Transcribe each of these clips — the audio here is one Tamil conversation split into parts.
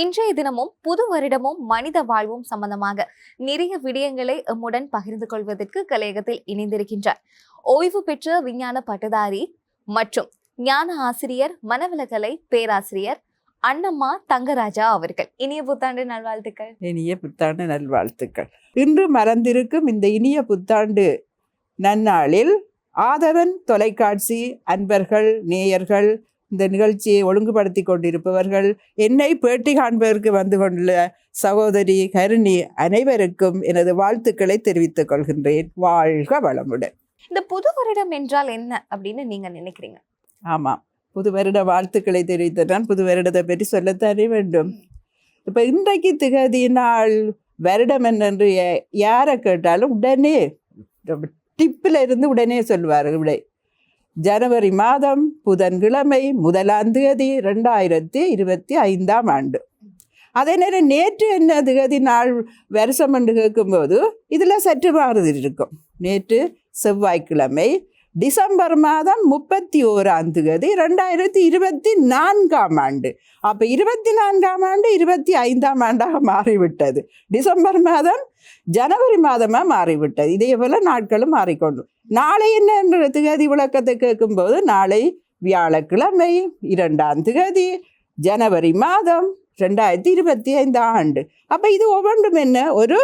இன்றைய தினமும் புது வருடமும் மனித வாழ்வும் சம்பந்தமாக நிறைய விடயங்களை எம்முடன் பகிர்ந்து கொள்வதற்கு கலையகத்தில் இணைந்திருக்கின்றார். ஓய்வு பெற்ற விஞ்ஞான பட்டதாரி மற்றும் ஞான ஆசிரியர் மனவிலகலை பேராசிரியர் அண்ணம்மா தங்கராஜா அவர்கள். இனிய புத்தாண்டு நல்வாழ்த்துக்கள். இனிய புத்தாண்டு நல்வாழ்த்துக்கள். இன்று மறந்திருக்கும் இந்த இனிய புத்தாண்டு நன்னாளில் ஆதவன் தொலைக்காட்சி அன்பர்கள் நேயர்கள் இந்த நிகழ்ச்சியை ஒழுங்குபடுத்தி கொண்டிருப்பவர்கள் என்னை பேட்டி காண்பதற்கு வந்து கொண்டுள்ள சகோதரி கருணி அனைவருக்கும் எனது வாழ்த்துக்களை தெரிவித்துக் கொள்கின்றேன். வாழ்க வளமுடன். இந்த புது வருடம் என்றால் என்ன அப்படின்னு நீங்க நினைக்கிறீங்க? ஆமாம் புது வருட வாழ்த்துக்களை தெரிவித்த நான் புது வருடத்தை பற்றி சொல்லத்தானே வேண்டும். இப்போ இன்றைக்கு திகதி நாள் வருடம் என்னென்று யாரை கேட்டாலும் உடனே டிப்பில் இருந்து உடனே சொல்வார் விடை ஜனவரி மாதம் புதன்கிழமை முதலாம் தேதி ரெண்டாயிரத்தி இருபத்தி ஐந்தாம் ஆண்டு. அதே நேரம் நேற்று என்ன திகதி நாள் வருஷம் என்று கேட்கும்போது இதில் சற்று மாறுதல் இருக்கும் நேற்று செவ்வாய்க்கிழமை டிசம்பர் மாதம் முப்பத்தி ஓராம் தேதி ரெண்டாயிரத்தி இருபத்தி நான்காம் ஆண்டு. அப்போ இருபத்தி நான்காம் ஆண்டு இருபத்தி ஐந்தாம் ஆண்டாக மாறிவிட்டது. டிசம்பர் மாதம் ஜனவரி மாதமாக மாறிவிட்டது. இதே போல் நாட்களும் மாறிக்கொண்டு. நாளை என்னன்ற திகதி விளக்கத்தை கேட்கும்போது நாளை வியாழக்கிழமை இரண்டாம் திகதி ஜனவரி மாதம் ரெண்டாயிரத்தி இருபத்தி ஐந்தாம் ஆண்டு. அப்போ இது ஒவ்வொன்றும் என்ன? ஒரு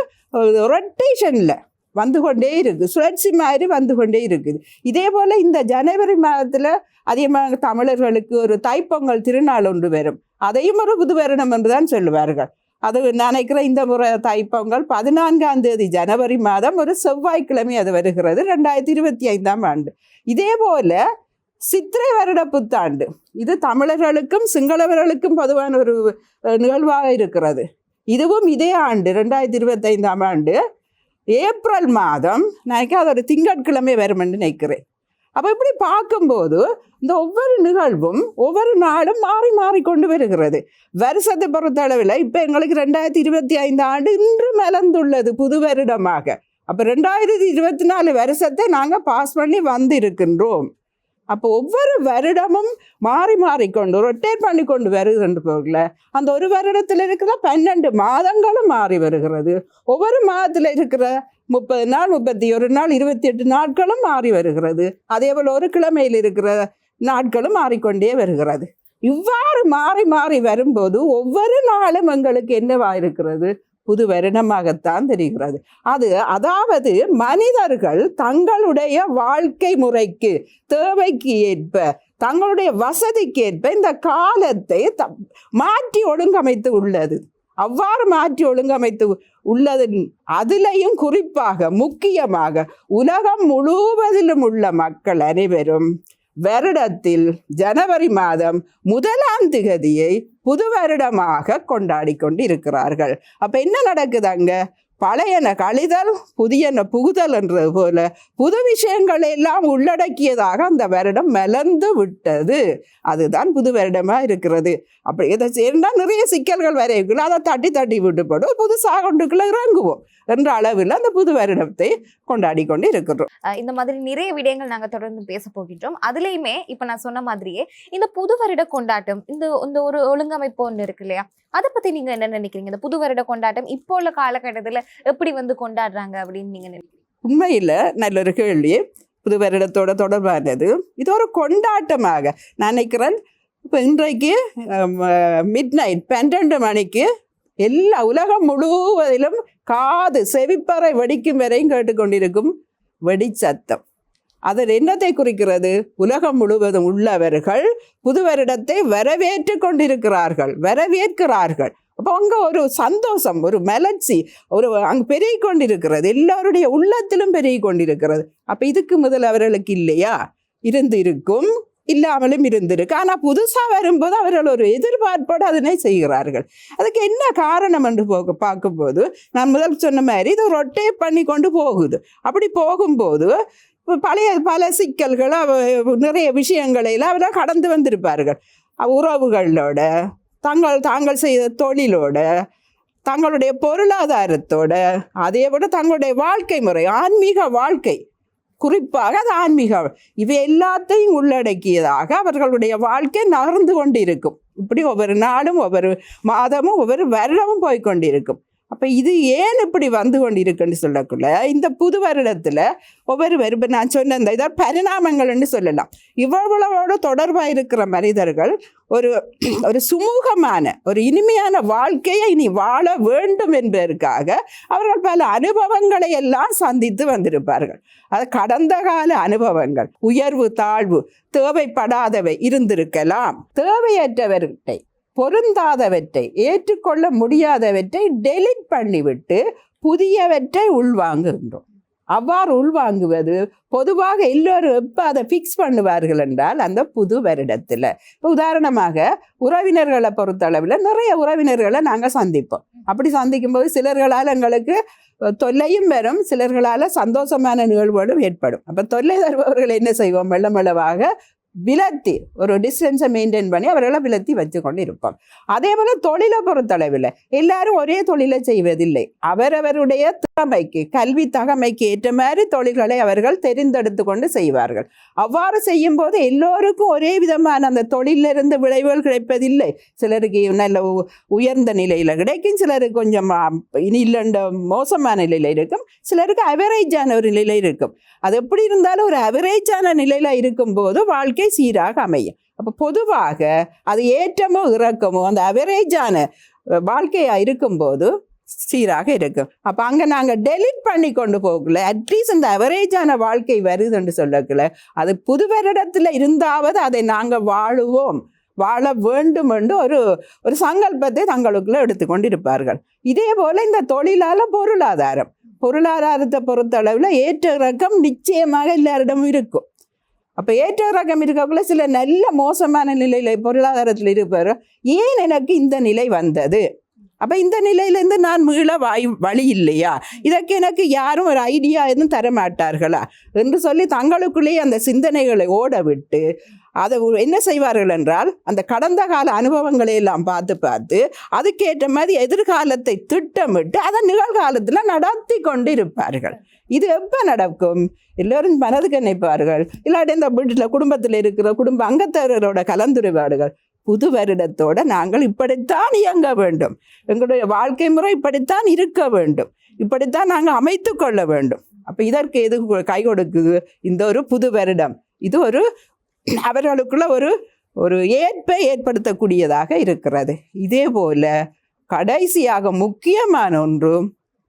ரொட்டேஷனில் வந்து கொண்டே இருக்குது. சுழற்சி மாதிரி வந்து கொண்டே இருக்குது. இதே போல் இந்த ஜனவரி மாதத்தில் அதிகமாக தமிழர்களுக்கு ஒரு தைப்பொங்கல் திருநாள் ஒன்று வரும். அதையும் ஒரு புது வருடம் என்று தான் சொல்லுவார்கள். அது நினைக்கிற இந்த முறை தைப்பொங்கல் பதினான்காம் தேதி ஜனவரி மாதம் ஒரு செவ்வாய்க்கிழமை அது வருகிறது ரெண்டாயிரத்தி இருபத்தி ஐந்தாம் ஆண்டு. இதே போல் சித்திரை வருட புத்தாண்டு. இது தமிழர்களுக்கும் சிங்களவர்களுக்கும் பொதுவான ஒரு நிகழ்வாக இருக்கிறது. இதுவும் இதே ஆண்டு ரெண்டாயிரத்தி இருபத்தைந்தாம் ஆண்டு. ஏப்ரல் மாதம் நினைக்க அது ஒரு திங்கட்கிழமை வருமென்று நினைக்கிறேன். அப்போ இப்படி பார்க்கும்போது இந்த ஒவ்வொரு நிகழ்வும் ஒவ்வொரு நாளும் மாறி மாறி கொண்டு வருகிறது. வருஷத்தை பொறுத்தளவில் இப்போ எங்களுக்கு ரெண்டாயிரத்தி இருபத்தி ஐந்து ஆண்டு இன்று மலர்ந்துள்ளது புது வருடமாக. அப்போ ரெண்டாயிரத்தி இருபத்தி நாலு வருஷத்தை நாங்கள் பாஸ் பண்ணி வந்திருக்கின்றோம். அப்போ ஒவ்வொரு வருடமும் மாறி மாறிக்கொண்டு ரொட்டேட் பண்ணி கொண்டு வருகிறது போகல அந்த ஒரு வருடத்தில் இருக்கிற பன்னெண்டு மாதங்களும் மாறி வருகிறது. ஒவ்வொரு மாதத்தில் இருக்கிற முப்பது நாள் முப்பத்தி ஒரு நாள் இருபத்தி எட்டு நாட்களும் மாறி வருகிறது. அதே போல் ஒரு கிழமையில் இருக்கிற நாட்களும் மாறிக்கொண்டே வருகிறது. இவ்வாறு மாறி மாறி வரும்போது ஒவ்வொரு நாளும் எங்களுக்கு என்னவா இருக்கிறது? புது வருடமாகத்தான் தெரிகிறது. அது அதாவது மனிதர்கள் தங்களுடைய வாழ்க்கை முறைக்கு தேவைக்கு ஏற்ப தங்களுடைய வசதிக்கு ஏற்ப இந்த காலத்தை த- மாற்றி ஒழுங்கமைத்து உள்ளது. அவ்வாறு மாற்றி ஒழுங்கமைத்து உள்ளது அதிலையும் குறிப்பாக முக்கியமாக உலகம் முழுவதிலும் உள்ள மக்கள் அனைவரும் வருடத்தில் ஜனவரி மாதம் முதலாம் திகதியை புது வருடமாக கொண்டாடி கொண்டு இருக்கிறார்கள் அப்ப என்ன நடக்குது அங்க? பழையன கழிதல் புதியன புகுதல் என்றது போல புது விஷயங்களை எல்லாம் உள்ளடக்கியதாக அந்த வருடம் மலர்ந்து விட்டது. அதுதான் புது வருடமா இருக்கிறது. அப்படி இதை சேர்ந்தால் நிறைய சிக்கல்கள் வரைக்குள்ள அதை தட்டி தட்டி விட்டு போடும் புதுசாக கொண்டுக்குள்ள இறங்குவோம். என்ற அளவில் அந்த புது வருடத்தை கொண்டாடி கொண்டு இருக்கிறோம் இந்த மாதிரி நிறைய விடயங்கள் நாங்க தொடர்ந்து பேச போகின்றோம். அதுலயுமே இப்ப நான் சொன்ன மாதிரியே இந்த புது வருட கொண்டாட்டம் இந்த இந்த ஒரு ஒழுங்கமைப்பு ஒன்று இருக்கு இல்லையா? அதை பத்தி நீங்க என்ன நினைக்கிறீங்க? இந்த புது வருட கொண்டாட்டம் இப்போ உள்ள காலகட்டத்துல எப்படி வந்து கொண்டாடுறாங்க அப்படின்னு நீங்க நினைக்கிறீங்க? உண்மையில் நல்ல ஒரு கேள்வி. புது வருடத்தோட தொடர்பானது. இது ஒரு கொண்டாட்டமாக நான் நினைக்கிறேன். இப்போ இன்றைக்கு மிட் நைட் பன்னெண்டு மணிக்கு எல்லா உலகம் முழுவதிலும் காது செவிப்பறை வெடிக்கும் வரையும் கேட்டுக்கொண்டிருக்கும் வெடிச்சத்தம். அதில் என்னத்தை குறிக்கிறது. உலகம் முழுவதும் உள்ளவர்கள் புது வருடத்தை வரவேற்று கொண்டிருக்கிறார்கள் வரவேற்கிறார்கள். அப்போ அங்கே ஒரு சந்தோஷம் ஒரு மலர்ச்சி ஒரு அங்கே பெருகி கொண்டிருக்கிறது. எல்லோருடைய உள்ளத்திலும் பெருகி கொண்டிருக்கிறது. அப்போ இதுக்கு முதல் அவர்களுக்கு இல்லையா? இருந்து இருக்கும் இல்லாமலும் இருந்திருக்கு. ஆனால் புதுசாக வரும்போது அவர்கள் ஒரு எதிர்பார்ப்போடு அதனை செய்கிறார்கள். அதுக்கு என்ன காரணம் என்று போக பார்க்கும்போது நான் முதல் சொன்ன மாதிரி இது ரொட்டேட் பண்ணி கொண்டு போகுது. அப்படி போகும்போது பழைய பல சிக்கல்கள் அவ- நிறைய விஷயங்களை எல்லாம் அவர்கள் கடந்து வந்திருப்பார்கள். உறவுகளோட தங்கள் தாங்கள் செய்த தொழிலோட தங்களுடைய பொருளாதாரத்தோட அதே விட தங்களுடைய வாழ்க்கை முறை ஆன்மீக வாழ்க்கை குறிப்பாக அது ஆன்மீக இவை எல்லாத்தையும் உள்ளடக்கியதாக அவர்களுடைய வாழ்க்கை நகர்ந்து கொண்டிருக்கும். இப்படி ஒவ்வொரு நாளும் ஒவ்வொரு மாதமும் ஒவ்வொரு வருடமும் போய்கொண்டிருக்கும் அப்போ இது ஏன் இப்படி வந்து கொண்டிருக்குன்னு சொல்லக்குள்ள இந்த புது வருடத்தில் ஒவ்வொரு இப்போ நான் சொன்ன இந்த இதாக பரிணாமங்கள்னு சொல்லலாம். இவ்வளவோட தொடர்பாக இருக்கிற மனிதர்கள் ஒரு ஒரு சுமூகமான ஒரு இனிமையான வாழ்க்கையை இனி வாழ வேண்டும் என்பதற்காக அவர்கள் பல அனுபவங்களை எல்லாம் சந்தித்து வந்திருப்பார்கள். அது கடந்த கால அனுபவங்கள் உயர்வு தாழ்வு தேவைப்படாதவை இருந்திருக்கலாம். தேவையற்றவர்களை பொருந்தாதவற்றை ஏற்றுக்கொள்ள முடியாதவற்றை டெலிட் பண்ணிவிட்டு புதியவற்றை உள்வாங்குகின்றோம். அவ்வாறு உள்வாங்குவது பொதுவாக எல்லோரும் எப்போ அதை ஃபிக்ஸ் பண்ணுவார்கள் என்றால் அந்த புது வருடத்தில். இப்போ உதாரணமாக உறவினர்களை பொறுத்தளவில் நிறைய உறவினர்களை நாங்கள் சந்திப்போம். அப்படி சந்திக்கும்போது சிலர்களால் எங்களுக்கு தொல்லையும் வரும் சிலர்களால் சந்தோஷமான நிகழ்வுகளும் ஏற்படும். அப்போ தொல்லை தருபவர்கள் என்ன செய்வோம்? மெல்ல மெல்லவாக விலத்தி ஒரு டிஸ்டன்ஸை மெயின்டைன் பண்ணி அவர்களை விலத்தி வச்சு கொண்டு இருப்போம் அதே போல் தொழிலை பொறுத்தளவில் எல்லாரும் ஒரே தொழிலை செய்வதில்லை. அவரவருடைய திறமைக்கு கல்வி தகமைக்கு ஏற்ற மாதிரி தொழில்களை அவர்கள் தெரிந்தெடுத்து கொண்டு செய்வார்கள். அவ்வாறு செய்யும் போது எல்லோருக்கும் ஒரே விதமான அந்த தொழிலிருந்து விளைவுகள் கிடைப்பதில்லை. சிலருக்கு நல்ல உ- உயர்ந்த நிலையில் கிடைக்கும் சிலருக்கு கொஞ்சம் இல்லைண்ட இனி மோசமான நிலையில் இருக்கும் சிலருக்கு அவரேஜான ஒரு நிலையில் இருக்கும். அது எப்படி இருந்தாலும் ஒரு அவரேஜான நிலையில் இருக்கும்போது வாழ்க்கை சீராக அமையும். அப்போ பொதுவாக அது ஏற்றமோ இறக்கமோ அந்த அவரேஜான வாழ்க்கையாக இருக்கும்போது சீராக இருக்கும். அப்போ அங்கே நாங்கள் டெலிட் பண்ணி கொண்டு போகல அட்லீஸ்ட் இந்த அவரேஜான வாழ்க்கை வருதுன்னு சொல்லக்கல அது புது வருடத்தில் இருந்தாவது அதை நாங்கள் வாழுவோம். வாழ வேண்டும் என்று ஒரு ஒரு சங்கல்பத்தை தங்களுக்குள்ளே எடுத்துக்கொண்டு இருப்பார்கள் இதே போல் இந்த தொழிலால பொருளாதாரம். பொருளாதாரத்தை பொறுத்தளவில் ஏற்ற இறக்கம் நிச்சயமாக எல்லாரிடமும் இருக்கும். அப்போ ஏற்ற இறக்கம் இருக்கக்குள்ள சில நல்ல மோசமான நிலையில் பொருளாதாரத்தில் இருப்பார். ஏன் எனக்கு இந்த நிலை வந்தது? அப்போ இந்த நிலையிலேருந்து நான் மீள வாய் வழி இல்லையா? இதற்கு எனக்கு யாரும் ஒரு ஐடியா எதுவும் தர மாட்டார்களா என்று சொல்லி தங்களுக்குள்ளேயே அந்த சிந்தனைகளை ஓட விட்டு அதை என்ன செய்வார்கள் என்றால் அந்த கடந்த கால அனுபவங்களை எல்லாம் பார்த்து பார்த்து அதுக்கேற்ற மாதிரி எதிர்காலத்தை திட்டமிட்டு அதை நிகழ்காலத்தில் நடத்தி கொண்டு இருப்பார்கள் இது எப்போ நடக்கும்? எல்லோரும் மனதுக்கு நினைப்பார்கள். இல்லாட்டி இந்த வீட்டில் குடும்பத்தில் இருக்கிற குடும்ப அங்கத்தவர்களோட கலந்துரைவாடுகள் புது வருடத்தோடு நாங்கள் இப்படித்தான் இயங்க வேண்டும். எங்களுடைய வாழ்க்கை முறை இப்படித்தான் இருக்க வேண்டும். இப்படித்தான் நாங்கள் அமைத்து கொள்ள வேண்டும். அப்போ இதற்கு எது கை கொடுக்குது? இந்த ஒரு புது வருடம். இது ஒரு அவர்களுக்குள்ள ஒரு ஒரு ஏற்பை ஏற்படுத்தக்கூடியதாக இருக்கிறது. இதே போல் கடைசியாக முக்கியமான ஒன்றும்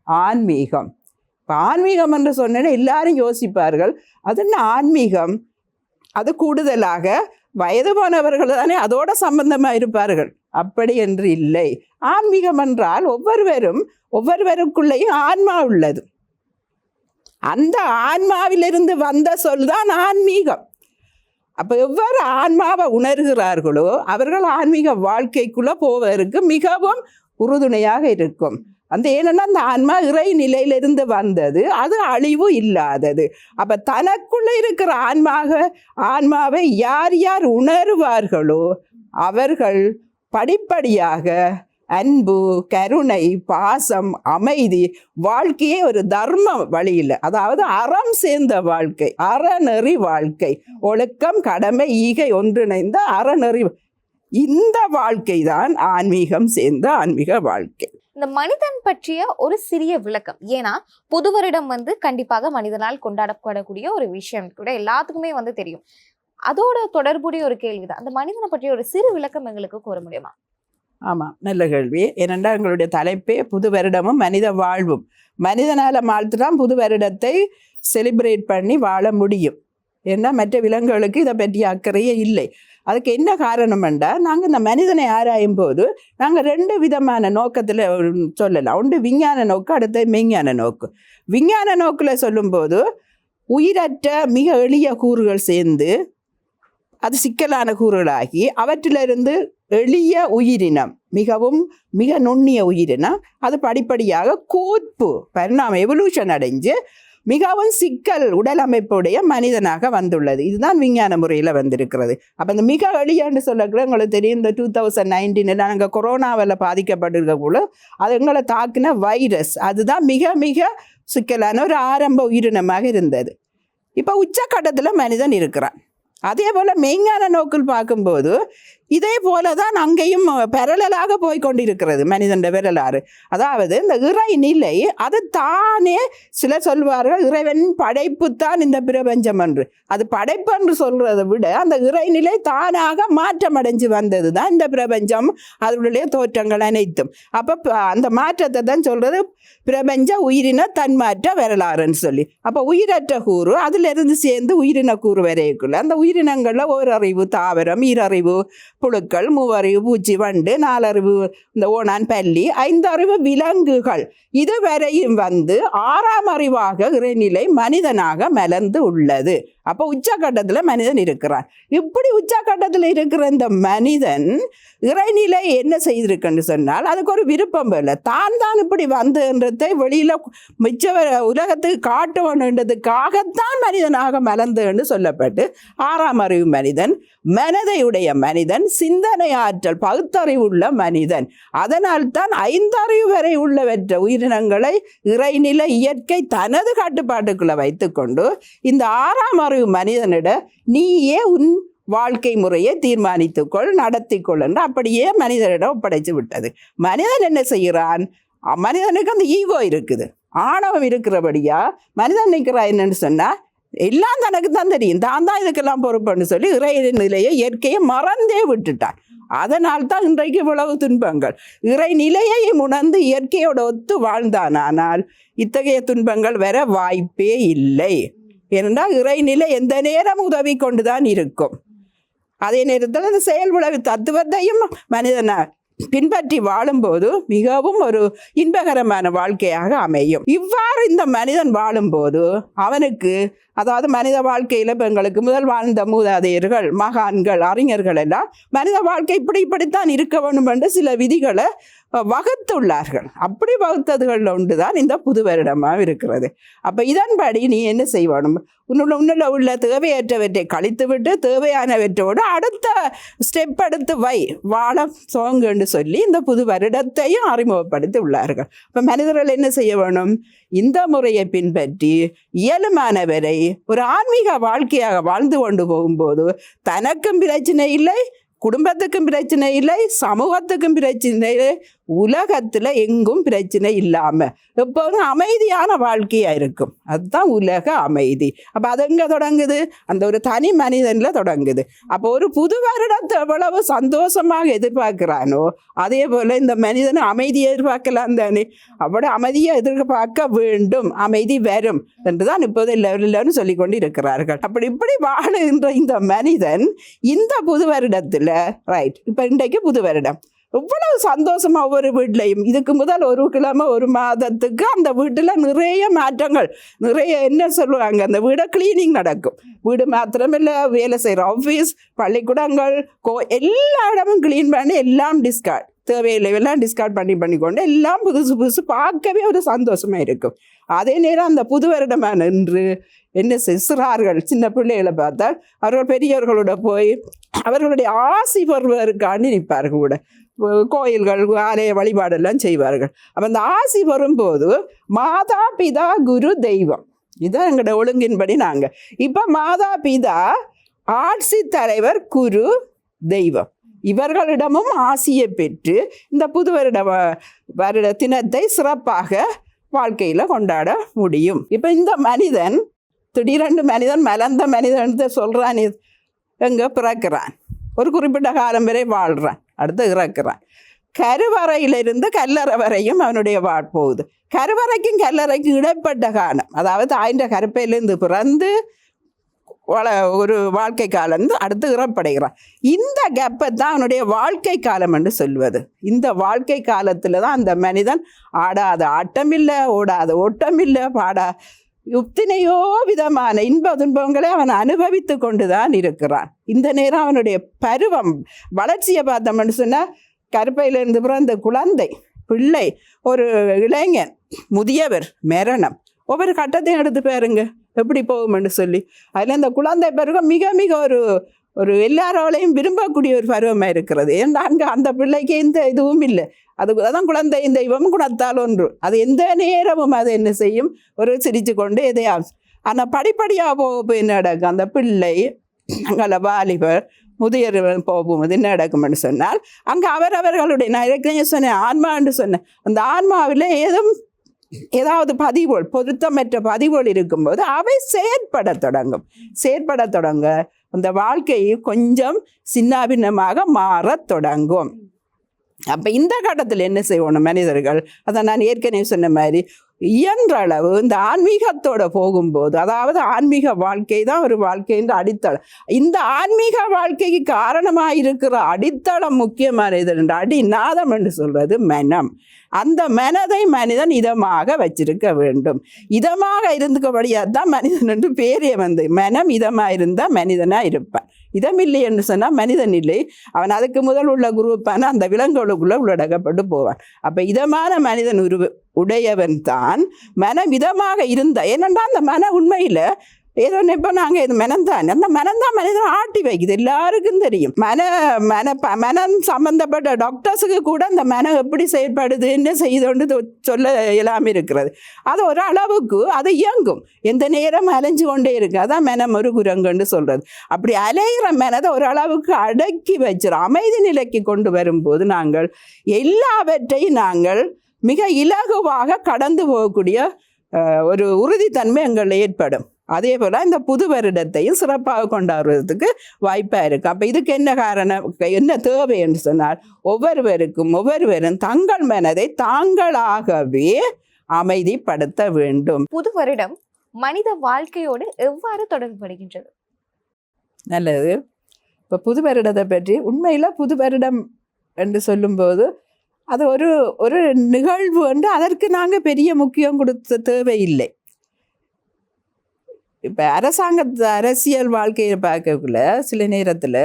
ஆன்மீகம். இப்போ ஆன்மீகம் என்று சொன்னேன்னா எல்லாரும் யோசிப்பார்கள். அது என்ன ஆன்மீகம்? அது கூடுதலாக வயது போனவர்கள் தானே அதோட சம்பந்தமாக இருப்பார்கள். அப்படி என்று இல்லை. ஆன்மீகம் என்றால் ஒவ்வொருவரும் ஒவ்வொருவருக்குள்ளேயும் ஆன்மா உள்ளது. அந்த ஆன்மாவிலிருந்து வந்த சொல் தான் ஆன்மீகம். அப்போ எவ்வாறு ஆன்மாவை உணர்கிறார்களோ அவர்கள் ஆன்மீக வாழ்க்கைக்குள்ளே போவதற்கு மிகவும் உறுதுணையாக இருக்கும். அந்த ஏனென்னா அந்த ஆன்மா இறை நிலையிலிருந்து வந்தது அது அழிவு இல்லாதது. அப்போ தனக்குள்ளே இருக்கிற ஆன்மாக ஆன்மாவை யார் யார் உணருவார்களோ அவர்கள் படிப்படியாக அன்பு கருணை பாசம் அமைதி வாழ்க்கையே ஒரு தர்ம வழியில் அதாவது அறம் சேர்ந்த வாழ்க்கை அறநெறி வாழ்க்கை ஒழுக்கம் கடமை ஈகை ஒன்றிணைந்த அறநெறி இந்த வாழ்க்கை தான் ஆன்மீகம் சேர்ந்த ஆன்மீக வாழ்க்கை. இந்த மனிதன் பற்றிய ஒரு சிறிய விளக்கம். ஏன்னா புது வருடம் வந்து கண்டிப்பாக மனிதனால் கொண்டாடப்படக்கூடிய ஒரு விஷயம் கூட எல்லாத்துக்குமே வந்து தெரியும். அதோட தொடர்புடைய ஒரு கேள்விதான். அந்த மனிதனை பற்றிய ஒரு சிறு விளக்கம் எங்களுக்கு கூற முடியுமா? ஆமாம் நல்ல கேள்வி. ஏனென்றா எங்களுடைய தலைப்பே புது வருடமும் மனித வாழ்வும். மனிதனால் வாழ்த்துதான் புது வருடத்தை செலிப்ரேட் பண்ணி வாழ முடியும். ஏன்னா மற்ற விலங்குகளுக்கு இதை பற்றி அக்கறையே இல்லை. அதுக்கு என்ன காரணம் என்றால் நாங்கள் இந்த மனிதனை ஆராயும் போது நாங்கள் ரெண்டு விதமான நோக்கத்தில் சொல்லலாம். ஒன்று விஞ்ஞான நோக்கு அடுத்து மெய்ஞான நோக்கு. விஞ்ஞான நோக்கில் சொல்லும்போது உயிரற்ற மிக எளிய கூறுகள் சேர்ந்து அது சிக்கலான கூறுகளாகி அவற்றிலிருந்து எளிய உயிரினம் மிகவும் மிக நுண்ணிய உயிரினம் அது படிப்படியாக கூர்ப்பு பரிணாம எவல்யூஷன் அடைஞ்சு மிகவும் சிக்கல் உடல் அமைப்புடைய மனிதனாக வந்துள்ளது. இதுதான் விஞ்ஞான முறையில் வந்திருக்கிறது. அப்போ இந்த மிக எளியன்னு சொல்லக்கூட உங்களுக்கு தெரியும் இந்த டூ தௌசண்ட் நைன்டீனில் நாங்கள் கொரோனாவில் பாதிக்கப்பட்டிருக்கக்குள்ள அது எங்களை தாக்கின வைரஸ் அதுதான் மிக மிக சிக்கலான ஒரு ஆரம்ப உயிரினமாக இருந்தது. இப்போ உச்சக்கட்டத்தில் மனிதன் இருக்கிறான். அதே போல் மெய்ஞான நோக்கில் பார்க்கும்போது இதே போல தான் அங்கேயும் பரலலாக போய் கொண்டிருக்கிறது மனிதன் விரலாறு. அதாவது இந்த இறை நிலை அது தானே சிலர் சொல்வார்கள் இறைவன் படைப்பு தான் இந்த பிரபஞ்சம் என்று. அது படைப்பு என்று சொல்றதை விட அந்த இறைநிலை தானாக மாற்றம் அடைஞ்சு வந்தது தான் இந்த பிரபஞ்சம். அதனுடைய தோற்றங்கள் அனைத்தும். அப்போ அந்த மாற்றத்தை தான் சொல்றது பிரபஞ்ச உயிரின தன்மாற்ற வரலாறுன்னு சொல்லி. அப்போ உயிரற்ற கூறு அதிலிருந்து சேர்ந்து உயிரின கூறு வரைக்குள்ள அந்த உயிரினங்களில் ஓரறிவு தாவரம் ஈரறிவு புழுக்கள் மூவறிவு பூச்சி வண்டு நாலறிவு இந்த ஓணான் பல்லி ஐந்தறிவு விலங்குகள். இதுவரையும் வந்து ஆறாம் அறிவாக இறைநிலை மனிதனாக மலர்ந்து உள்ளது. அப்போ உச்சக்கட்டத்தில் மனிதன் இருக்கிறான். இப்படி உச்சக்கட்டத்தில் இருக்கிற இந்த மனிதன் இறைநிலை என்ன செய்திருக்குன்னு சொன்னால் அதுக்கு ஒரு விருப்பம் இல்லை. தான் தான் இப்படி வந்துன்றதை வெளியில் மிச்ச உலகத்துக்கு காட்டணுன்றதுக்காகத்தான் மனிதனாக மலர்ந்துன்னு சொல்லப்பட்டு ஆறாம் அறிவு மனிதன் மனதையுடைய மனிதன் சிந்தனை ஆற்றல் பகுத்தறிவுள்ள மனிதன். அதனால் தான் ஐந்தறிவு வரை உள்ளவற்ற உயிரினங்களை இறைநிலை இயற்கை தனது கட்டுப்பாட்டுக்குள்ளே வைத்துக்கொண்டு இந்த ஆறாம் அறிவு மனிதனிட நீயே உன் வாழ்க்கை முறையை தீர்மானித்துக்கொள் நடத்திக்கொள் என்று அப்படியே மனிதனிடம் ஒப்படைத்து விட்டது. மனிதன் என்ன செய்கிறான்? மனிதனுக்கு அந்த ஈகோ இருக்குது. ஆணவம் இருக்கிறபடியா? மனிதன் நிற்கிறா என்னன்னு சொன்னால் எல்லாம் தனக்கு தான் தெரியும். தான் தான் இதுக்கெல்லாம் பொறுப்புன்னு சொல்லி இறை நிலையை இயற்கையை மறந்தே விட்டுட்டான். அதனால் தான் இன்றைக்கு இவ்வளவு துன்பங்கள். இறை நிலையை உணர்ந்து இயற்கையோடு ஒத்து வாழ்ந்தானால் இத்தகைய துன்பங்கள் வர வாய்ப்பே இல்லை. ஏனென்றால் இறைநிலை எந்த நேரம் உதவி கொண்டுதான் இருக்கும். அதே நேரத்தில் அந்த செயல் உலக தத்துவத்தையும் மனிதனை பின்பற்றி வாழும்போது மிகவும் ஒரு இன்பகரமான வாழ்க்கையாக அமையும். இவ்வாறு இந்த மனிதன் வாழும்போது அவனுக்கு அதாவது மனித வாழ்க்கையில் இப்போ எங்களுக்கு முதல் வாழ்ந்த மூதாதையர்கள் மகான்கள் அறிஞர்கள் எல்லாம் மனித வாழ்க்கை இப்படி இப்படித்தான் இருக்க வேண்டும் என்று சில விதிகளை வகுத்துள்ளார்கள். அப்படி வகுத்ததுகளில் ஒன்று தான் இந்த புது வருடமாக இருக்கிறது. அப்போ இதன்படி நீ என்ன செய்வணும்? உன்னுள்ள உன்னுள்ள உள்ள தேவையற்றவற்றை கழித்து விட்டு தேவையானவற்றோடு அடுத்த ஸ்டெப் எடுத்து வை. வாழ சோங்குன்னு சொல்லி இந்த புது வருடத்தையும் அறிமுகப்படுத்தி உள்ளார்கள் இப்போ மனிதர்கள் என்ன செய்ய வேணும்? இந்த முறையை பின்பற்றி இயலுமானவரை ஒரு ஆன்மீக வாழ்க்கையாக வாழ்ந்து கொண்டு போகும்போது தனக்கும் பிரச்சனை இல்லை குடும்பத்துக்கும் பிரச்சனை இல்லை சமூகத்துக்கும் பிரச்சனை இல்லை உலகத்தில் எங்கும் பிரச்சனை இல்லாமல் எப்போதும் அமைதியான வாழ்க்கையாக இருக்கும். அதுதான் உலக அமைதி. அப்போ அது எங்கே தொடங்குது? அந்த ஒரு தனி மனிதனில் தொடங்குது. அப்போ ஒரு புது வருடத்தை எவ்வளவு சந்தோஷமாக எதிர்பார்க்கிறானோ அதே போல் இந்த மனிதன் அமைதியை எதிர்பார்க்கலாம் தானே? அவ்வளோ அமைதியை எதிர்பார்க்க வேண்டும். அமைதி வரும் என்று தான் இப்போது எல்லாரும் சொல்லி கொண்டு இருக்கிறார்கள் அப்படி இப்படி வாழுகின்ற இந்த மனிதன் இந்த புது வருடத்தில் ரைட் இப்போ இன்றைக்கு புது வருடம். இவ்வளவு சந்தோஷமா ஒவ்வொரு வீட்லையும். இதுக்கு முதல் ஒரு கிழமை ஒரு மாதத்துக்கு அந்த வீட்டில் நிறைய மாற்றங்கள். நிறைய என்ன சொல்லுவாங்க அந்த வீடை கிளீனிங் நடக்கும். வீடு மாத்திரமில்லை வேலை செய்கிற ஆஃபீஸ் பள்ளிக்கூடங்கள் கோ எல்லா இடமும் க்ளீன் பண்ணி எல்லாம் டிஸ்கார்ட் தேவையில்லை எல்லாம் டிஸ்கார்ட் பண்ணி பண்ணி கொண்டு எல்லாம் புதுசு புதுசு பார்க்கவே ஒரு சந்தோஷமாக இருக்கும். அதே நேரம் அந்த புது வருடமாக நின்று என்ன செய்கிறார்கள் சின்ன பிள்ளைகளை பார்த்தால் அவர்கள் பெரியவர்களோட போய் அவர்களுடைய ஆசி பெறுவதற்காண்டி நிற்பார்கள் கூட. கோயில்கள் ஆலய வழிபாடெல்லாம் செய்வார்கள். அப்போ அந்த ஆசி வரும்போது மாதா பிதா குரு தெய்வம். இதான் எங்களோட ஒழுங்கின்படி நாங்கள் இப்போ மாதா பிதா ஆட்சி தலைவர் குரு தெய்வம். இவர்களிடமும் ஆசியை பெற்று இந்த புது வருட வ- வருட தினத்தை சிறப்பாக வாழ்க்கையில் கொண்டாட முடியும். இப்போ இந்த மனிதன் திடீரென்று மனிதன் மலர்ந்த மனிதன் சொல்கிறான் எங்கே பிறக்கிறான். ஒரு குறிப்பிட்ட காலம் வரை வாழ்கிறான் அடுத்து இறக்குறான் கருவறையிலிருந்து கல்லறை வரையும் அவனுடைய வாழ் போகுது கருவறைக்கும் கல்லறைக்கும் இடைப்பட்ட காலம் அதாவது ஆயின்ற கருப்பையிலேருந்து பிறந்து வள ஒரு வாழ்க்கை காலம் அடுத்து இறப்படைகிறான் இந்த கேப்பை தான் அவனுடைய வாழ்க்கை காலம் என்று சொல்வது இந்த வாழ்க்கை காலத்தில் தான் அந்த மனிதன் ஆடாத ஆட்டம் இல்லை ஓடாத ஓட்டம் இல்லை பாடா எத்தனையோ விதமான இன்ப துன்பங்களை அவன் அனுபவித்து கொண்டு தான் இருக்கிறான். இந்த நேரம் அவனுடைய பருவம் வளர்ச்சியை பார்த்தோம்னு சொன்னால் கருப்பையிலிருந்து பிறந்த குழந்தை பிள்ளை ஒரு இளைஞன் முதியவர் மரணம். ஒவ்வொரு கட்டத்தையும் எடுத்து பாருங்க எப்படி போகும்னு சொல்லி. அதில் இந்த குழந்தை பருவம் மிக மிக ஒரு ஒரு எல்லாரோடையும் விரும்பக்கூடிய ஒரு பருவமாக இருக்கிறது. ஏன்னா அங்கே அந்த பிள்ளைக்கு எந்த இதுவும் இல்லை. அது அதான் குழந்தை தெய்வம் குணத்தால் ஒன்று. அது எந்த நேரமும் அது என்ன செய்யும்? ஒரு சிரித்து கொண்டு எதையா ஆனால் படிப்படியாக போக போய் என்ன நடக்கும்? அந்த பிள்ளை அங்கே வாலிபர் முதியர் போகும்போது என்ன நடக்கும்னு சொன்னால் அங்கே அவரவர்களுடைய நான் ஏற்கனவே சொன்னேன் ஆன்மான்னு சொன்னேன் அந்த ஆன்மாவில் ஏதும் ஏதாவது பதிவுகள் பொருத்தமற்ற பதிவுகள் இருக்கும்போது அவை செயற்பட தொடங்கும். செயற்பட தொடங்க அந்த வாழ்க்கை கொஞ்சம் சின்னாபின்னமாக மாறத் தொடங்கும். அப்போ இந்த கட்டத்தில் என்ன செய்யணும் மனிதர்கள்? அதை நான் ஏற்கனவே சொன்ன மாதிரி இயன்ற அளவு இந்த ஆன்மீகத்தோட போகும்போது அதாவது ஆன்மீக வாழ்க்கை தான் ஒரு வாழ்க்கைன்ற அடித்தளம். இந்த ஆன்மீக வாழ்க்கைக்கு காரணமாக இருக்கிற அடித்தளம் முக்கியமானது என்ற அடிநாதம் என்று சொல்றது மனம். அந்த மனதை மனிதன் இதமாக வச்சிருக்க வேண்டும். இதமாக இருந்துக்கபடியாக தான் மனிதன் என்று பேரே வந்து மனம் இதமாக இருந்தால் மனிதனாக இருப்பான். இதமில்லை என்று சொன்னால் மனிதன் இல்லை. அவன் அதுக்கு முதல் உள்ள குரூப்பான அந்த விலங்குகளுக்குள்ள உள்ளடக்கப்பட்டு போவான். அப்போ இதமான மனிதன் உருவ உடையவன் தான். மனம் இதமாக இருந்த ஏனென்றால் அந்த மன உண்மையில் ஏதோ இப்போ நாங்கள் இது மனம்தான். அந்த மனந்தான் மனிதனை ஆட்டி வைக்குது. எல்லாருக்கும் தெரியும். மன மன ப- மனம் சம்பந்தப்பட்ட டாக்டர்ஸுக்கு கூட அந்த மனம் எப்படி செயல்படுதுன்னு செய்தோண்டு தொ- சொல்ல இயலாமல் இருக்கிறது. அது ஒரு அளவுக்கு அது இயங்கும். எந்த நேரம் அலைஞ்சு கொண்டே இருக்கு அதான் மனம் ஒரு குரங்குன்னு சொல்கிறது அப்படி அலைகிற மனதை ஒரு அளவுக்கு அடக்கி வச்சிடும் அமைதி நிலைக்கு கொண்டு வரும்போது நாங்கள் எல்லாவற்றையும் நாங்கள் மிக இலகுவாக கடந்து போகக்கூடிய ஒரு உறுதித்தன்மை எங்கள் ஏற்படும். அதே போல் இந்த புது வருடத்தையும் சிறப்பாக கொண்டாடுறதுக்கு வாய்ப்பாக இருக்குது அப்போ இதுக்கு என்ன காரணம்? என்ன தேவை என்று சொன்னால் ஒவ்வொருவருக்கும் ஒவ்வொருவரும் தங்கள் மனதை தாங்களாகவே அமைதிப்படுத்த வேண்டும். புது வருடம் மனித வாழ்க்கையோடு எவ்வாறு தொடர்புபடுகின்றது? நல்லது. இப்போ புது வருடத்தை பற்றி உண்மையில் புது வருடம் என்று சொல்லும்போது அது ஒரு ஒரு நிகழ்வு என்று அதற்கு நாங்கள் பெரிய முக்கியம் கொடுத்த தேவையில்லை. இப்போ அரசாங்கத்து அரசியல் வாழ்க்கையை பார்க்கக்குள்ள சில நேரத்தில்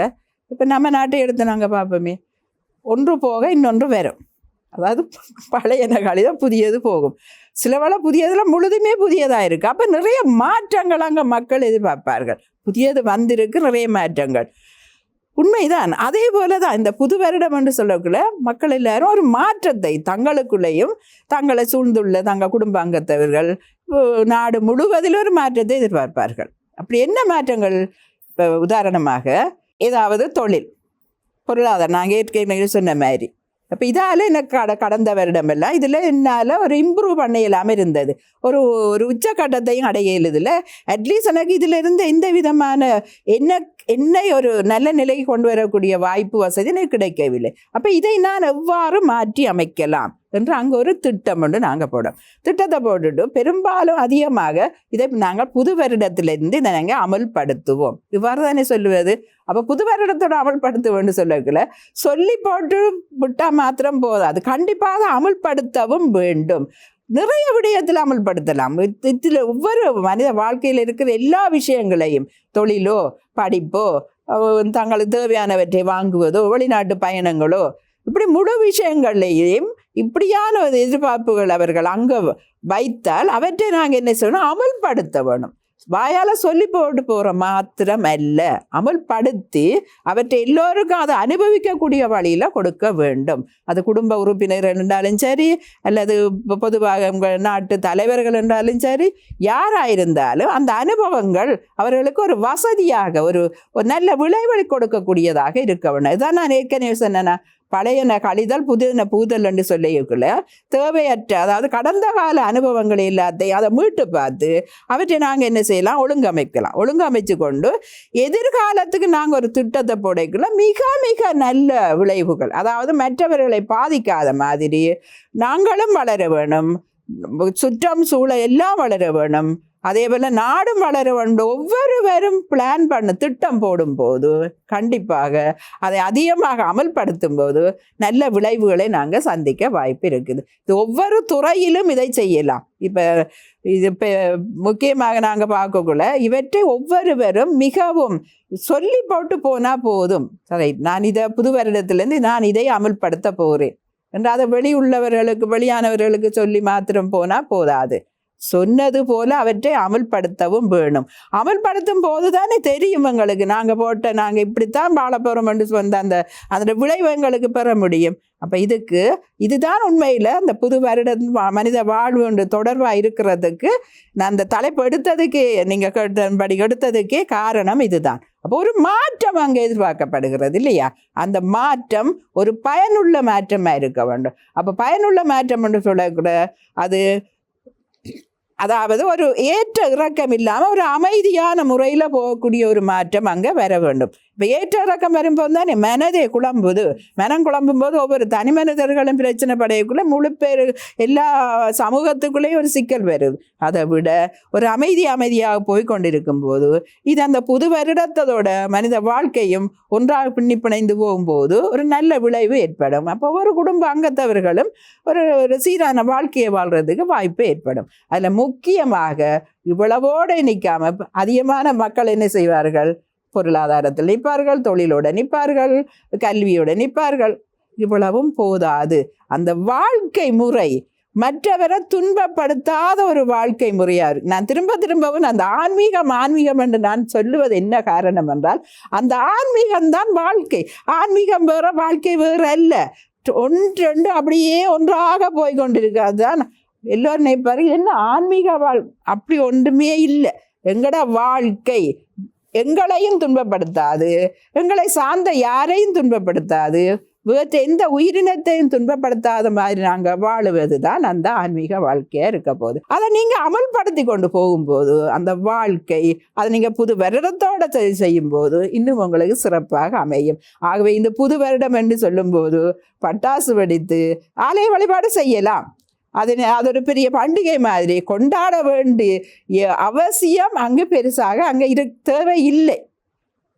இப்போ நம்ம நாட்டை எடுத்து நாங்கள் பார்ப்போமே. ஒன்று போக இன்னொன்று வரும். அதாவது பழைய நகாலிதான் புதியது போகும். சிலவள புதியதில் முழுதுமே புதியதாக இருக்குது அப்போ நிறைய மாற்றங்கள் அங்கே மக்கள் எதிர்பார்ப்பார்கள். புதியது வந்திருக்கு நிறைய மாற்றங்கள். உண்மைதான். அதே போல தான் இந்த புது வருடம் என்று சொல்லக்குள்ள மக்கள் எல்லாரும் ஒரு மாற்றத்தை தங்களுக்குள்ளேயும் தங்களை சூழ்ந்துள்ள தங்கள் குடும்ப அங்கத்தவர்கள் நாடு முழுவதிலும் ஒரு மாற்றத்தை எதிர்பார்ப்பார்கள். அப்படி என்ன மாற்றங்கள்? இப்போ உதாரணமாக ஏதாவது தொழில் பொருளாதாரம் நாங்கள் ஏற்கனவே சொன்ன மாதிரி. அப்போ இதால் எனக்கு கட கடந்த வருடமெல்லாம் இதில் என்னால் ஒரு இம்ப்ரூவ் பண்ண இல்லாமல் இருந்தது ஒரு ஒரு உச்சக்கட்டத்தையும் அடைய இதில் அட்லீஸ்ட் எனக்கு இதில் இருந்த எந்த விதமான என்ன என்னை ஒரு நல்ல நிலைக்கு கொண்டு வரக்கூடிய வாய்ப்பு வசதி எனக்கு கிடைக்கவில்லை. அப்போ இதை நான் எவ்வாறு மாற்றி அமைக்கலாம் என்று அங்கே ஒரு திட்டம் ஒன்று நாங்கள் போடும். திட்டத்தை போட்டுட்டு பெரும்பாலும் அதிகமாக இதை நாங்கள் புது வருடத்திலிருந்து இதை நாங்கள் அமல்படுத்துவோம். இவ்வாறு தானே சொல்லுவது? அப்போ புது வருடத்தோட அமல்படுத்துவோம்னு சொல்லக்கல. சொல்லி போட்டு விட்டால் மாத்திரம் போதாது. கண்டிப்பாக அமல்படுத்தவும் வேண்டும். நிறைய விடயத்தில் அமல்படுத்தலாம். இதில் ஒவ்வொரு மனித வாழ்க்கையில் இருக்கிற எல்லா விஷயங்களையும் தொழிலோ படிப்போ தங்களுக்கு தேவையானவற்றை வாங்குவதோ வெளிநாட்டு பயணங்களோ இப்படி முழு விஷயங்களையும் இப்படியான எதிர்பார்ப்புகள் அவர்கள் அங்கே வைத்தால் அவற்றை நாங்கள் என்ன செய்யணும்? அமல்படுத்த வேணும். வாயால் சொல்லி போட்டு போகிற மாத்திரம் அல்ல அமல்படுத்தி அவற்றை எல்லோருக்கும் அதை அனுபவிக்கக்கூடிய வழியில் கொடுக்க வேண்டும். அது குடும்ப உறுப்பினர் என்றாலும் சரி அல்லது பொதுவாக நாட்டு தலைவர்கள் என்றாலும் சரி யாராயிருந்தாலும் அந்த அனுபவங்கள் அவர்களுக்கு ஒரு வசதியாக ஒரு நல்ல விளைவை கொடுக்கக்கூடியதாக இருக்க வேண்டும். இதான் நான் ஏற்கனவே சொன்னேன்னா பழையன கழிதல் புதியன பூதல் என்று சொல்லியிருக்கல தேவையற்ற அதாவது கடந்த கால அனுபவங்கள் எல்லாத்தையும் அதை மீட்டு பார்த்து அவற்றை நாங்கள் என்ன செய்யலாம்? ஒழுங்கமைக்கலாம். ஒழுங்கமைச்சு கொண்டு எதிர்காலத்துக்கு நாங்கள் ஒரு திட்டத்தை போடைக்குள்ள மிக மிக நல்ல விளைவுகள் அதாவது மற்றவர்களை பாதிக்காத மாதிரி நாங்களும் வளர வேணும். சுற்றம் சூழல் எல்லாம் வளர வேணும். அதே போல் நாடும் வளர வேண்டும் ஒவ்வொருவரும் பிளான் பண்ண திட்டம் போடும்போது கண்டிப்பாக அதை அதிகமாக அமல்படுத்தும் போது நல்ல விளைவுகளை நாங்கள் சந்திக்க வாய்ப்பு இருக்குது. இது ஒவ்வொரு துறையிலும் இதை செய்யலாம். இப்போ இது இப்போ முக்கியமாக நாங்கள் பார்க்கக்குள்ள இவற்றை ஒவ்வொருவரும் மிகவும் சொல்லி போட்டு போனால் போதும். சரி நான் இதை புது வருடத்திலேருந்து நான் இதை அமல்படுத்த போகிறேன் என்று அதை வெளி உள்ளவர்களுக்கு வெளியானவர்களுக்கு சொல்லி மாத்திரம் போனால் போதாது. சொன்னது போல அவற்றை அமல்படுத்தவும் வேணும். அமல்படுத்தும் போது தானே தெரியும் எங்களுக்கு. நாங்கள் போட்ட நாங்கள் இப்படித்தான் வாழப்போகிறோம் என்று சொந்த அந்த அதோட விளைவு எங்களுக்கு பெற முடியும். அப்போ இதுக்கு இதுதான் உண்மையில் அந்த புது வருட மனித வாழ்வு ஒன்று தொடர்பாக இருக்கிறதுக்கு நான் அந்த தலைப்பு எடுத்ததுக்கே நீங்கள் கேட்டபடி எடுத்ததுக்கே காரணம் இதுதான். அப்போ ஒரு மாற்றம் அங்கே எதிர்பார்க்கப்படுகிறது இல்லையா? அந்த மாற்றம் ஒரு பயனுள்ள மாற்றமாக இருக்க வேண்டும். அப்போ பயனுள்ள மாற்றம் என்று சொல்லக்கூட அது அதாவது ஒரு ஏற்ற இறக்கம் இல்லாமல் ஒரு அமைதியான முறையில் போகக்கூடிய ஒரு மாற்றம் அங்கே வர வேண்டும். இப்போ ஏற்ற இறக்கம் வரும்போது தானே மனதே குழம்புது. மனம் குழம்பும் போது ஒவ்வொரு தனி மனிதர்களும் பிரச்சனை படையக்குள்ளே முழு பேர் எல்லா சமூகத்துக்குள்ளேயும் ஒரு சிக்கல் வருது. அதை விட ஒரு அமைதி அமைதியாக போய் கொண்டிருக்கும் போது இது அந்த புது வருடத்தோட மனித வாழ்க்கையும் ஒன்றாக பின்னி பிணைந்து போகும்போது ஒரு நல்ல விளைவு ஏற்படும். அப்போ ஒரு குடும்ப அங்கத்தவர்களும் ஒரு ஒரு சீரான வாழ்க்கையை வாழ்கிறதுக்கு வாய்ப்பு ஏற்படும். அதில் முக்கியமாக இவ்வளவோடு நிற்காம அதிகமான மக்கள் என்ன செய்வார்கள்? பொருளாதாரத்தில் நிற்பார்கள் தொழிலோடு நிற்பார்கள் கல்வியோடு நிற்பார்கள். இவ்வளவும் போதாது. அந்த வாழ்க்கை முறை மற்றவரை துன்பப்படுத்தாத ஒரு வாழ்க்கை முறையாக நான் திரும்ப திரும்பவும் அந்த ஆன்மீகம் ஆன்மீகம் என்று நான் சொல்லுவது என்ன காரணம் என்றால் அந்த ஆன்மீகம் தான் வாழ்க்கை. ஆன்மீகம் வேற வாழ்க்கை வேற அல்ல ஒன்று ரெண்டு அப்படியே ஒன்றாக போய் கொண்டிருக்கு தான் எல்லோரும் நினைப்பாரு என்ன ஆன்மீக வாழ் அப்படி ஒன்றுமே இல்லை. எங்கட வாழ்க்கை? எங்களையும் துன்பப்படுத்தாது. எங்களை சார்ந்த யாரையும் துன்பப்படுத்தாது. வேற்ற எந்த உயிரினத்தையும் துன்பப்படுத்தாத மாதிரி நாங்கள் வாழுவது தான் அந்த ஆன்மீக வாழ்க்கையாக இருக்க போகுது. அதை நீங்கள் அமல்படுத்தி கொண்டு போகும்போது அந்த வாழ்க்கை அதை நீங்கள் புது வருடத்தோட செய்- செய்யும்போது இன்னும் உங்களுக்கு சிறப்பாக அமையும். ஆகவே இந்த புது வருடம் என்று சொல்லும்போது பட்டாசு வெடித்து ஆலய வழிபாடு செய்யலாம். அது அது ஒரு பெரிய பண்டிகை மாதிரி கொண்டாட வேண்டிய அவசியம் அங்கு பெருசாக அங்கே இரு தேவை இல்லை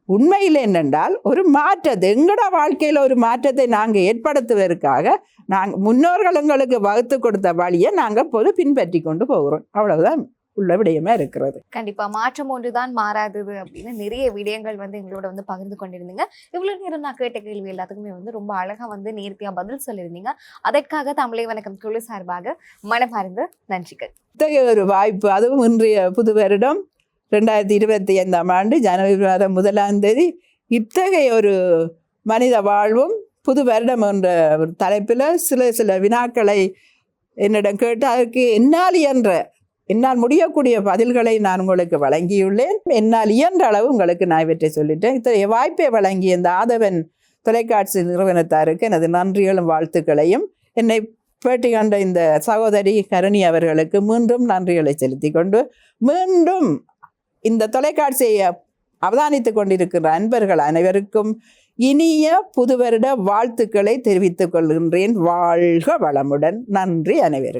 உண்மையில் என்னென்றால் ஒரு மாற்றத்தை எங்களோட வாழ்க்கையில் ஒரு மாற்றத்தை நாங்கள் ஏற்படுத்துவதற்காக நாங்கள் முன்னோர்கள் எங்களுக்கு வகுத்து கொடுத்த வழியை நாங்கள் பொது பின்பற்றி கொண்டு போகிறோம் அவ்வளவுதான் உள்ள விடயமா இருக்கிறது. கண்டிப்பா. மாற்றம் ஒன்றுதான் மாறாதது அப்படின்னு நிறைய விடயங்கள் வந்து எங்களோட வந்து பகிர்ந்து கொண்டிருந்தீங்க. இவ்வளவு நேரம் நான் கேட்ட கேள்வி எல்லாத்துக்குமே வந்து ரொம்ப அழகா வந்து நேர்த்தியா பதில் சொல்லியிருந்தீங்க. அதற்காக தமிழை வணக்கம் குழு சார்பாக மனமார்ந்த நன்றிகள். இத்தகைய ஒரு வாய்ப்பு அதுவும் இன்றைய புது வருடம் ரெண்டாயிரத்தி இருபத்தி ஐந்தாம் ஆண்டு ஜனவரி மாதம் முதலாம் தேதி இத்தகைய ஒரு மனித வாழ்வும் புது வருடம் என்ற ஒரு தலைப்பில் சில சில வினாக்களை என்னிடம் கேட்டு அதற்கு என்னால் இயன்ற என்னால் முடியக்கூடிய பதில்களை நான் உங்களுக்கு வழங்கியுள்ளேன். என்னால் இயன்ற அளவு உங்களுக்கு நான் இவற்றை சொல்லிட்டேன். இத்தகைய வாய்ப்பை வழங்கிய இந்த ஆதவன் தொலைக்காட்சி நிறுவனத்தாருக்கு எனது நன்றிகளும் வாழ்த்துக்களையும். என்னை பேட்டி கண்ட இந்த சகோதரி கருணி அவர்களுக்கு மீண்டும் நன்றிகளை செலுத்திக் கொண்டு மீண்டும் இந்த தொலைக்காட்சியை அவதானித்துக் கொண்டிருக்கிற அன்பர்கள் அனைவருக்கும் இனிய புது வருட வாழ்த்துக்களை தெரிவித்துக் கொள்கின்றேன். வாழ்க வளமுடன். நன்றி அனைவருக்கும்.